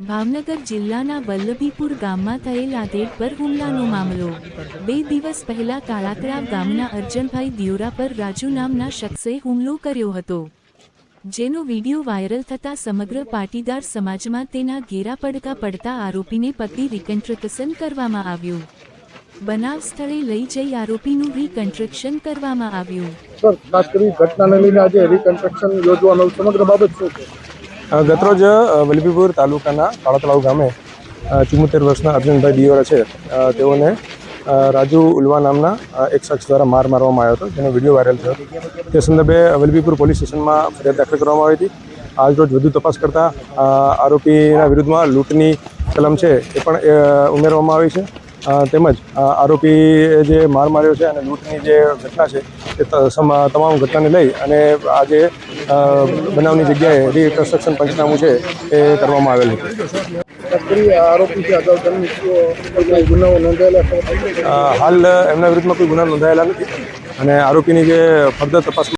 ભાવનગર જિલ્લાના વલ્લભીપુર ગામમાં થયેલ આધેડ પર હુમલાનો મામલો. બે દિવસ પહેલા કાળાકરાવ ગામના અર્જનભાઈ દિયોરા પર રાજુ નામના શખ્સે હુમલો કર્યો હતો, જેનો વીડિયો વાયરલ થતા સમગ્ર પાટીદાર સમાજમાં તેના ઘેરા પડકા પડતા આરોપીને પકડી રિકન્સ્ટ્રક્શન કરવામાં આવ્યું. બનાવ સ્થળે લઈ જઈ આરોપીનું રિકન્સ્ટ્રક્શન કરવામાં આવ્યું. સર, ખાસ કરી ઘટનાને લઈને આજે રિકન્સ્ટ્રક્શન યોજવાનો સમગ્ર બાબત શું છે? ગતરોજ વલભીપુર તાલુકાના કાળાતળાવ ગામે ચુમ્મોતેર વર્ષના અર્જુનભાઈ દિયોરા છે. તેઓને રાજુ ઉલવા નામના એક શખ્સ દ્વારા માર મારવામાં આવ્યો હતો. જેનો વીડિયો વાયરલ થયો. તે સંદર્ભે વલભીપુર પોલીસ સ્ટેશનમાં ફરિયાદ દાખલ કરવામાં આવી હતી. આજરોજ વધુ તપાસ કરતા આરોપીના વિરુદ્ધમાં લૂંટની કલમ છે એ પણ ઉમેરવામાં આવી છે. તેમજ આરોપી જે માર માર્યો છે અને લૂંટની જે ઘટના છે તે તમામ ઘટનાને લઈ અને આજે બનાવની જગ્યાએ રિકન્સ્ટ્રક્શન પંચનામું છે એ કરવામાં આવેલ હતું. છે હાલ એમના વિરુદ્ધમાં કોઈ ગુના નોંધાયેલા નથી અને આરોપીની જે ફર્ધર તપાસ